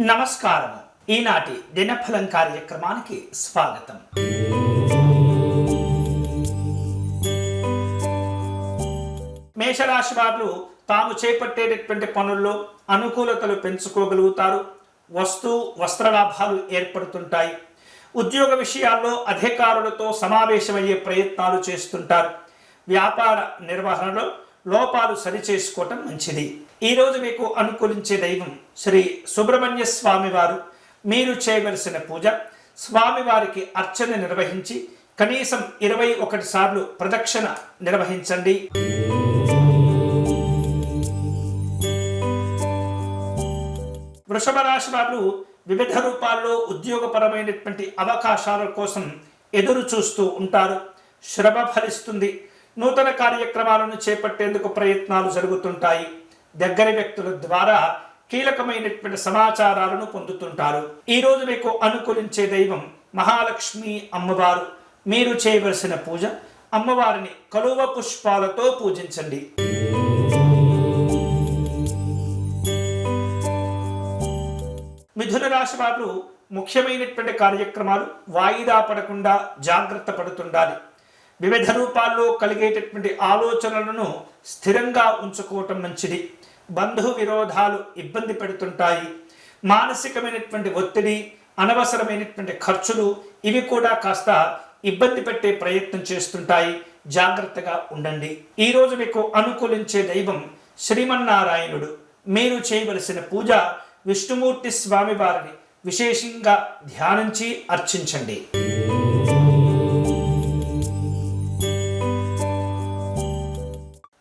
నమస్కారం ఈనాటి దినఫలం కార్యక్రమానికి స్వాగతం. మేషరాశి వారు తాము చేపట్టేటటువంటి పనుల్లో అనుకూలతలు పెంచుకోగలుగుతారు. వస్తు వస్త్ర లాభాలు ఏర్పడుతుంటాయి. ఉద్యోగ విషయాల్లో అధికారులతో సమావేశమయ్యే ప్రయత్నాలు చేస్తుంటారు. వ్యాపార నిర్వహణలో లోపాలు సరిచేసుకోవటం మంచిది. ఈరోజు మీకు అనుకూలించే దైవం శ్రీ సుబ్రహ్మణ్య స్వామివారు మీరు చేయవలసిన పూజ స్వామివారికి అర్చన నిర్వహించి కనీసం ఇరవై ఒకటి సార్లు ప్రదక్షిణ నిర్వహించండి. వృషభ రాశి వారు వివిధ రూపాల్లో ఉద్యోగపరమైనటువంటి అవకాశాల కోసం ఎదురు చూస్తూ ఉంటారు. శ్రమ ఫలిస్తుంది. నూతన కార్యక్రమాలను చేపట్టేందుకు ప్రయత్నాలు జరుగుతుంటాయి. దగ్గర వ్యక్తుల ద్వారా కీలకమైనటువంటి సమాచారాలను పొందుతుంటారు. ఈ రోజు మీకు అనుకూలించే దైవం మహాలక్ష్మి అమ్మవారు. మీరు చేయవలసిన పూజ అమ్మవారిని కలువ పుష్పాలతో పూజించండి. మిథున రాశి వారు ముఖ్యమైనటువంటి కార్యక్రమాలు వాయిదా పడకుండా జాగ్రత్త పడుతుండాలి. వివిధ రూపాల్లో కలిగేటటువంటి ఆలోచనలను స్థిరంగా ఉంచుకోవటం మంచిది. బంధు విరోధాలు ఇబ్బంది పెడుతుంటాయి. మానసికమైనటువంటి ఒత్తిడి అనవసరమైనటువంటి ఖర్చులు ఇవి కూడా కాస్త ఇబ్బంది పెట్టే ప్రయత్నం చేస్తుంటాయి. జాగ్రత్తగా ఉండండి. ఈరోజు మీకు అనుకూలించే దైవం శ్రీమన్నారాయణుడు. మీరు చేయవలసిన పూజ విష్ణుమూర్తి స్వామి వారిని విశేషంగా ధ్యానించి అర్చించండి.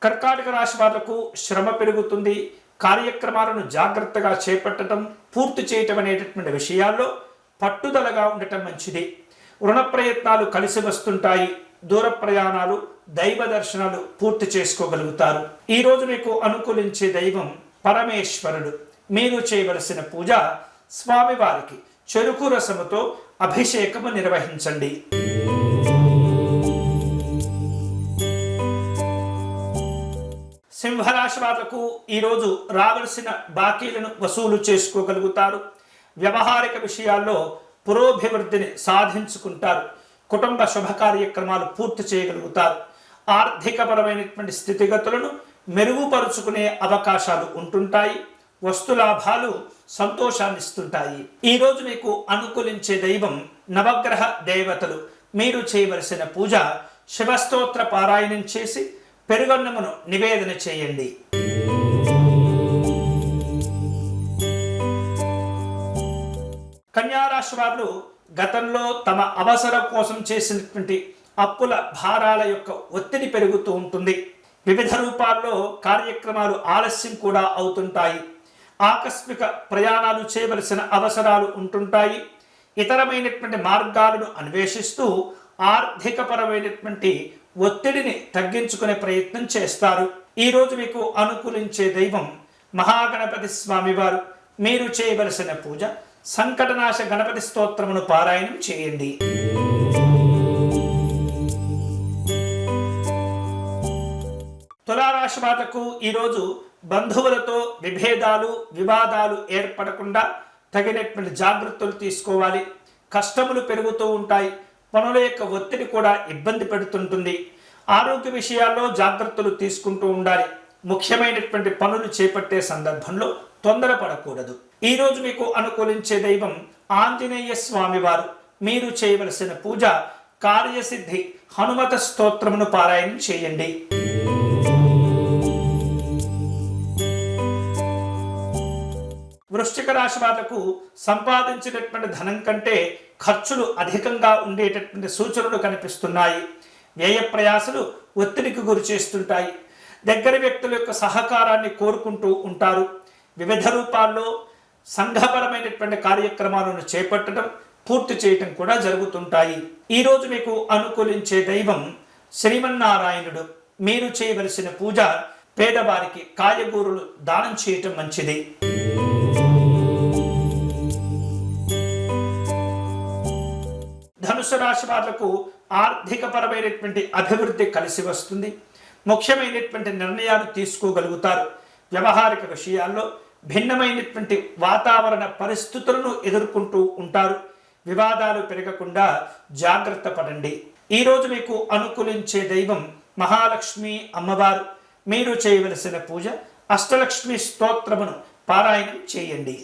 కర్కాటక రాశి వాళ్ళకు శ్రమ పెరుగుతుంది. కార్యక్రమాలను జాగ్రత్తగా చేపట్టడం పూర్తి చేయటం అనేటటువంటి విషయాల్లో పట్టుదలగా ఉండటం మంచిది. రుణ ప్రయత్నాలు కలిసి వస్తుంటాయి. దూర ప్రయాణాలు దైవ దర్శనాలు పూర్తి చేసుకోగలుగుతారు. ఈ రోజు మీకు అనుకూలించే దైవం పరమేశ్వరుడు. మీరు చేయవలసిన పూజ స్వామివారికి చెరుకు రసముతో అభిషేకము నిర్వహించండి. సింహరాశి వాళ్ళకు ఈరోజు రావలసిన బాకీలను వసూలు చేసుకోగలుగుతారు. వ్యవహారిక విషయాల్లో పురోభివృద్ధిని సాధించుకుంటారు. కుటుంబ శుభ కార్యక్రమాలు పూర్తి చేయగలుగుతారు. ఆర్థికపరమైనటువంటి స్థితిగతులను మెరుగుపరుచుకునే అవకాశాలు ఉంటుంటాయి. వస్తులాభాలు సంతోషాన్ని ఇస్తుంటాయి ఈరోజు మీకు అనుకూలించే దైవం నవగ్రహ దేవతలు. మీరు చేయవలసిన పూజ శివస్తోత్ర పారాయణం చేసి పెరుగన్నమును నివేదన చేయండి. కన్యారాశి వారు గతంలో తమ అవసరం కోసం చేసినటువంటి అప్పుల భారాల యొక్క ఒత్తిడి పెరుగుతూ ఉంటుంది. వివిధ రూపాల్లో కార్యక్రమాలు ఆలస్యం కూడా అవుతుంటాయి. ఆకస్మిక ప్రయాణాలు చేయవలసిన అవసరాలు ఉంటుంటాయి. ఇతరమైనటువంటి మార్గాలను అన్వేషిస్తూ ఆర్థికపరమైనటువంటి ఒత్తిడిని తగ్గించుకునే ప్రయత్నం చేస్తారు. ఈరోజు మీకు అనుకూలించే దైవం మహాగణపతి స్వామివారు మీరు చేయవలసిన పూజ సంకటనాశ గణపతి స్తోత్రమును పారాయణం చేయండి. తులారాశి వాళ్ళకు ఈరోజు బంధువులతో విభేదాలు వివాదాలు ఏర్పడకుండా తగినటువంటి జాగ్రత్తలు తీసుకోవాలి. కష్టములు పెరుగుతూ ఉంటాయి. పనుల యొక్క ఒత్తిడి కూడా ఇబ్బంది పెడుతుంటుంది. ఆరోగ్య విషయాల్లో జాగ్రత్తలు తీసుకుంటూ ఉండాలి. ముఖ్యమైనటువంటి పనులు చేపట్టే సందర్భంలో తొందరపడకూడదు. ఈరోజు మీకు అనుకూలించే దైవం ఆంజనేయ స్వామివారు. మీరు చేయవలసిన పూజ కార్యసిద్ధి హనుమత స్తోత్రమును పారాయణం చేయండి. వృశ్చిక రాశి వాళ్ళకు సంపాదించినటువంటి ధనం కంటే ఖర్చులు అధికంగా ఉండేటటువంటి సూచనలు కనిపిస్తున్నాయి. వ్యయ ప్రయాసలు ఒత్తిడికి గురి చేస్తుంటాయి. దగ్గర వ్యక్తుల యొక్క సహకారాన్ని కోరుకుంటూ ఉంటారు. వివిధ రూపాల్లో సంఘపరమైనటువంటి కార్యక్రమాలను చేపట్టడం పూర్తి చేయటం కూడా జరుగుతుంటాయి. ఈరోజు మీకు అనుకూలించే దైవం శ్రీమన్నారాయణుడు. మీరు చేయవలసిన పూజ పేదవారికి కాయగూరులు దానం చేయటం మంచిది. ధనుసు రాశి వాళ్ళకు ఆర్థికపరమైనటువంటి అభివృద్ధి కలిసి వస్తుంది. ముఖ్యమైనటువంటి నిర్ణయాలు తీసుకోగలుగుతారు. వ్యవహారిక విషయాల్లో భిన్నమైనటువంటి వాతావరణ పరిస్థితులను ఎదుర్కొంటూ ఉంటారు. వివాదాలు పెరగకుండా జాగ్రత్త పడండి. ఈరోజు మీకు అనుకూలించే దైవం మహాలక్ష్మి అమ్మవారు. మీరు చేయవలసిన పూజ అష్టలక్ష్మి స్తోత్రమును పారాయణం చేయండి.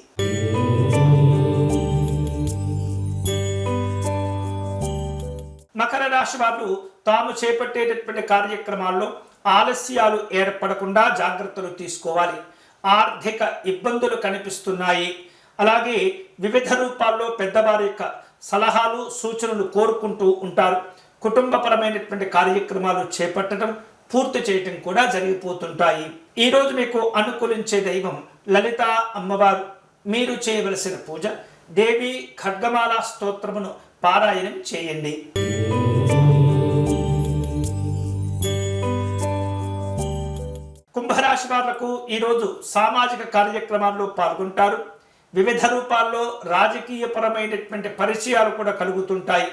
మకర తాము చేపట్టేటటువంటి కార్యక్రమాల్లో ఆలస్యాలు ఏర్పడకుండా జాగ్రత్తలు తీసుకోవాలి. ఆర్థిక ఇబ్బందులు కనిపిస్తున్నాయి. అలాగే వివిధ రూపాల్లో పెద్దవారి యొక్క సలహాలు సూచనలు కోరుకుంటూ ఉంటారు. కుటుంబపరమైనటువంటి కార్యక్రమాలు చేపట్టడం పూర్తి చేయటం కూడా జరిగిపోతుంటాయి. ఈరోజు మీకు అనుకూలించే దైవం లలిత అమ్మవారు. మీరు చేయవలసిన పూజ దేవి ఖడ్గమాల స్తోత్రమును పారాయణం చేయండి. కుంభరాశి వాళ్ళకు ఈరోజు సామాజిక కార్యక్రమాల్లో పాల్గొంటారు. వివిధ రూపాల్లో రాజకీయపరమైనటువంటి పరిచయాలు కూడా కలుగుతుంటాయి.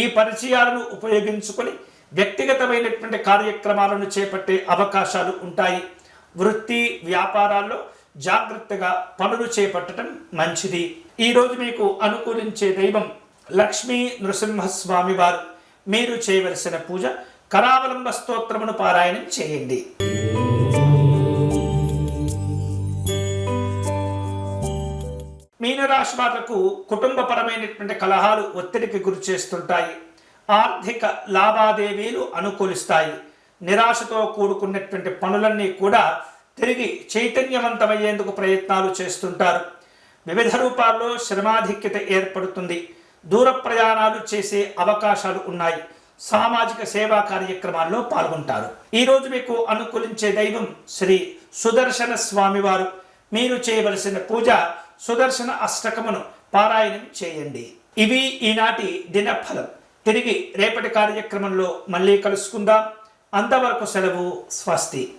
ఈ పరిచయాలను ఉపయోగించుకొని వ్యక్తిగతమైనటువంటి కార్యక్రమాలను చేపట్టే అవకాశాలు ఉంటాయి. వృత్తి వ్యాపారాల్లో జాగ్రత్తగా పనులు చేపట్టడం మంచిది. ఈరోజు మీకు అనుకూలించే దైవం లక్ష్మీ నృసింహస్వామి వారు. మీరు చేయవలసిన పూజ కరావలంబ స్తోత్రమును పారాయణం చేయండి. మీనరాశి వాళ్ళకు కుటుంబపరమైనటువంటి కలహాలు ఒత్తిడికి గురి చేస్తుంటాయి. ఆర్థిక లావాదేవీలు అనుకూలిస్తాయి. నిరాశతో కూడుకున్నటువంటి పనులన్నీ కూడా తిరిగి చైతన్యవంతమయ్యేందుకు ప్రయత్నాలు చేస్తుంటారు. వివిధ రూపాల్లో శ్రమాధిక్యత ఏర్పడుతుంది. దూర ప్రయాణాలు చేసే అవకాశాలు ఉన్నాయి. సామాజిక సేవా కార్యక్రమాల్లో పాల్గొంటారు. ఈరోజు మీకు అనుకూలించే దైవం శ్రీ సుదర్శన స్వామివారు. మీరు చేయవలసిన పూజ సుదర్శన అష్టకమును పారాయణం చేయండి. ఇవి ఈనాటి దినఫలం. తిరిగి రేపటి కార్యక్రమంలో మళ్ళీ కలుసుకుందాం. అంతవరకు సెలవు స్వస్తి.